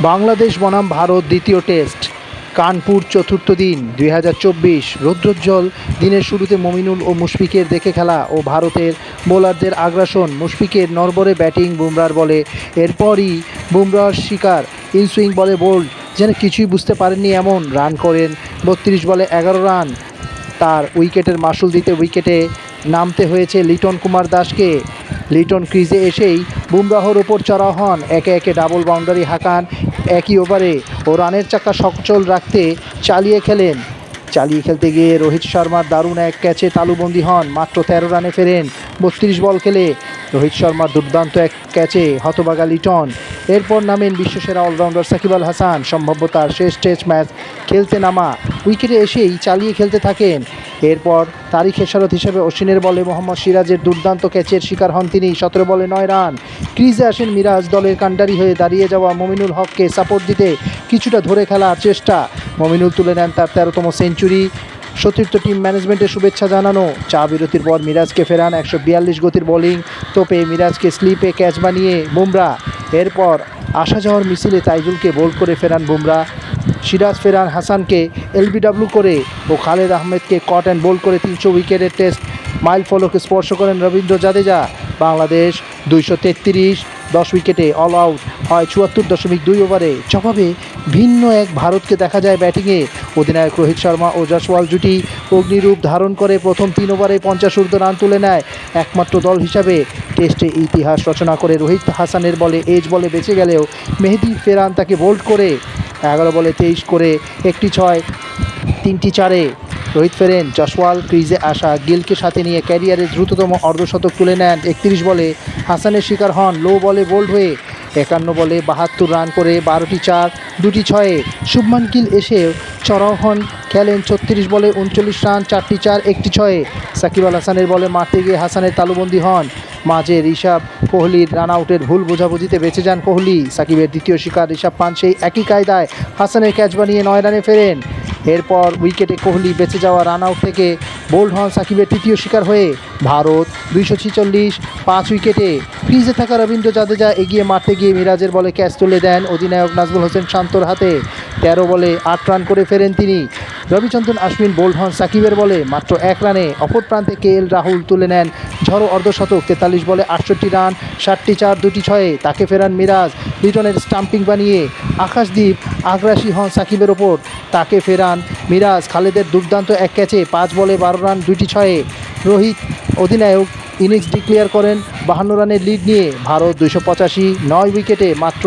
বাংলাদেশ বনাম ভারত দ্বিতীয় টেস্ট। কানপুর চতুর্থ দিন, দুই হাজার চব্বিশ, রৌদ্রোজ্জ্বল দিনের শুরুতে মমিনুল ও মুশফিকের দেখে খেলা ও ভারতের বোলারদের আগ্রাসন। মুশফিকের নরবরে ব্যাটিং বুমরার বলে। এরপরই বুমরার শিকার ইনসুইং বলে বোল্ড, যেন কিছুই বুঝতে পারেননি এমন রান করেন বত্রিশ বলে এগারো রান। তার উইকেটের মাসুল দিতে উইকেটে নামতে হয়েছে লিটন কুমার দাসকে। লিটন ক্রিজে এসেই বুমরাহর ওপর চড়া হন। একে একে ডাবল বাউন্ডারি হাঁকান একই ওভারে ও রানের চাকা সচল রাখতে চালিয়ে খেলেন। চালিয়ে খেলতে গিয়ে রোহিত শর্মার দারুণ এক ক্যাচে তালুবন্দি হন। মাত্র তেরো রানে ফেরেন, বত্রিশ বল খেলে। রোহিত শর্মার দুর্দান্ত এক ক্যাচে হতবাগা লিটন এরপর নামেন বিশ্বসেরা অলরাউন্ডার সাকিব আল হাসান। সম্ভাব্য তার শেষ টেস্ট ম্যাচ খেলতে নামা। উইকেটে এসেই চালিয়ে খেলতে থাকেন। এরপর তারিখ এশারত হিসেবে অশ্বিনের বলে মোহাম্মদ সিরাজের দুর্দান্ত ক্যাচের শিকার হন তিনি। সতেরো বলে নয় রান। ক্রিজে আসেন মিরাজ দলের কাণ্ডারি হয়ে দাঁড়িয়ে যাওয়া মমিনুল হককে সাপোর্ট দিতে কিছুটা ধরে খেলার চেষ্টা। মমিনুল তুলে নেন তার তেরোতম সেঞ্চুরি। সতীর্থ টিম ম্যানেজমেন্টের শুভেচ্ছা জানানো। চা বিরতির পর মিরাজকে ফেরান একশো বিয়াল্লিশ গতির বোলিং তোপে। মিরাজকে স্লিপে ক্যাচ বানিয়ে বুমরা। এরপর আসা যাওয়ার মিছিলে তাইজুলকে বোল করে ফেরান বুমরা। সিরাজ ফেরান হাসানকে এলবিডাব্লিউ করে ও খালেদ আহমেদকে কট অ্যান্ড বোল করে তিনশো উইকেটের টেস্ট মাইল ফলকে স্পর্শ করেন রবীন্দ্র জাদেজা। বাংলাদেশ দুইশো তেত্রিশ দশ উইকেটে অল আউট হয় চুয়াত্তর দশমিক দুই ওভারে। জবাবে ভিন্ন এক ভারতকে দেখা যায় ব্যাটিংয়ে। অধিনায়ক রোহিত শর্মা ও জসওয়াল জুটি অগ্নিরূপ ধারণ করে প্রথম তিন ওভারে পঞ্চাশ ঊর্ধ্ব রান তুলে নেয়। একমাত্র দল হিসাবে টেস্টে ইতিহাস রচনা করে রোহিত হাসানের বলে এজ বলে বেঁচে গেলেও মেহেদি ফেরান তাকে বোল্ড করে। এগারো বলে তেইশ করে একটি ছয়, তিনটি চারে। রোহিত ফেরেন জসওয়াল ক্রিজে আসা, গিলকে সাথে নিয়ে ক্যারিয়ারের দ্রুততম অর্ধশতক তুলে নেন একত্রিশ বলে। হাসানের শিকার হন লো বলে বোল্ড হয়ে। একান্ন বলে বাহাত্তর রান করে বারোটি চার, দুটি ছয়ে। শুভমান গিল এসে চড়াও হন, খেলেন ছত্রিশ বলে উনচল্লিশ রান, চারটি চার, একটি ছয়ে। সাকিব আল হাসানের বলে মারতে গিয়ে হাসানের তালুবন্দি হন। মাঝে ঋষভ কোহলির রান আউটের ভুল বোঝাবুঝিতে বেঁচে যান কোহলি। সাকিবের দ্বিতীয় শিকার ঋষভ পান সেই একই কায়দায় হাসানের ক্যাচ বানিয়ে নয় রানে ফেরেন। এরপর উইকেটে কোহলি বেঁচে যাওয়া রান আউট থেকে বোল্ড হন সাকিবের তৃতীয় শিকার হয়ে ভারত দুইশো ছিচল্লিশ, পাঁচ উইকেটে ক্রিজে থাকা রবীন্দ্র জাদেজা এগিয়ে মারতে গিয়ে মিরাজের বলে ক্যাচ তুলে দেন অধিনায়ক নাজমুল হোসেন শান্তর হাতে। তেরো বলে আট রান করে ফেরেন তিনি। রবিচন্দ্রন আশ্বিন বোল্ড হন সাকিবের বলে মাত্র এক রানে অপর প্রান্তে কে এল রাহুল তুলে নেন। ঝড়ো অর্ধশতক, তেতাল্লিশ বলে আটষট্টি রান ষাটটি চার, দুটি ছয়ে তাকে ফেরান মিরাজ। লিটনের স্টাম্পিং বানিয়ে আকাশদ্বীপ আগ্রাসী হন সাকিবের ওপর। তাকে ফেরান মিরাজ খালেদের দুর্দান্ত এক ক্যাচে পাঁচ বলে বারো রান দুটি ছয়ে। রোহিত অধিনায়ক ইনিংস ডিক্লেয়ার করেন, বাহান্ন রানের লিড নিয়ে ভারত দুশো পঁচাশি, নয় উইকেটে মাত্র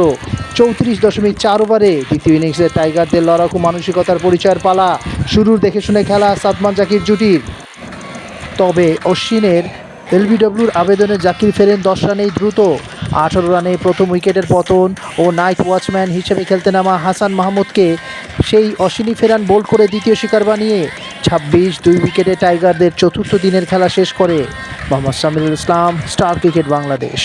চৌত্রিশ দশমিক চার ওভারে দ্বিতীয় ইনিংসে টাইগারদের লড়াকু মানসিকতার পরিচয়ের পালা। শুরুর দেখে শুনে খেলা সাদমান জাকির জুটির। তবে অশ্বিনের এলবিডব্লিউর আবেদনে জাকির ফেরেন দশ রানেই দ্রুত। আঠারো রানে প্রথম উইকেটের পতন ও নাইট ওয়াচম্যান হিসেবে খেলতে নামা হাসান মাহমুদকে সেই অশ্বিনী ফেরান বোল্ড করে দ্বিতীয় শিকার বানিয়ে ছাব্বিশ, দুই উইকেটে টাইগারদের চতুর্থ দিনের খেলা শেষ করে। Mohammad Samirul Islam, star cricket Bangladesh.